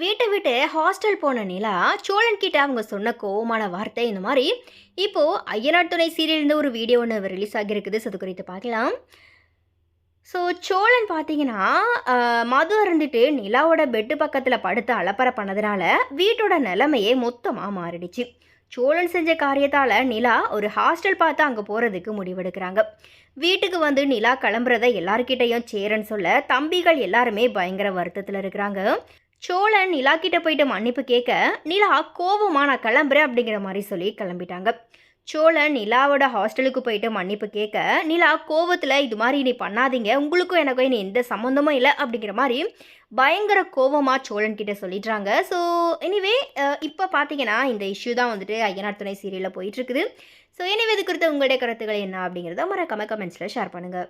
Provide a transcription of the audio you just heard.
வீட்டை விட்டு ஹாஸ்டல் போன நிலா சோழன் கிட்ட அவங்க சொன்ன கோவமான வார்த்தை இந்த மாதிரி. இப்போ ஐயனார் துணை சீரியல்னு ஒரு வீடியோ ஒன்று ரிலீஸ் ஆகியிருக்குது அது குறித்து பார்க்கலாம். ஸோ சோழன் பார்த்தீங்கன்னா மது அருந்துட்டு நிலாவோட பெட்டு பக்கத்தில் படுத்து அலப்பற பண்ணதுனால வீட்டோட நிலைமையே மொத்தமாக மாறிடுச்சு. சோழன் செஞ்ச காரியத்தால் நிலா ஒரு ஹாஸ்டல் பார்த்து அங்கே போகிறதுக்கு முடிவெடுக்கிறாங்க. வீட்டுக்கு வந்து நிலா கிளம்புறத எல்லார்கிட்டையும் சேரன்னு சொல்ல தம்பிகள் எல்லாருமே பயங்கர வருத்தத்தில் இருக்கிறாங்க. சோழன் நிலா கிட்ட போயிட்டு மன்னிப்பு கேட்க நிலா கோவமா நான் கிளம்புறேன் அப்படிங்கிற மாதிரி சொல்லி கிளம்பிட்டாங்க. சோழன் நிலாவோட ஹாஸ்டலுக்கு போயிட்டு மன்னிப்பு கேட்க நிலா கோவத்தில் இது மாதிரி நீ பண்ணாதீங்க. உங்களுக்கும் எனக்கும் இனி எந்த சம்மந்தமும் இல்லை அப்படிங்கிற மாதிரி பயங்கர கோவமாக சோழன் கிட்ட சொல்லிடுறாங்க. ஸோ எனிவே இப்போ பார்த்தீங்கன்னா இந்த இஷ்யூ தான் வந்துட்டு ஐயனார் துணை சீரியலில் போயிட்டுருக்குது ஸோ எனிவே இது குறித்த உங்களுடைய கருத்துக்கள் என்ன அப்படிங்கிறத மறக்காம கமெண்ட்ஸில் ஷேர் பண்ணுங்கள்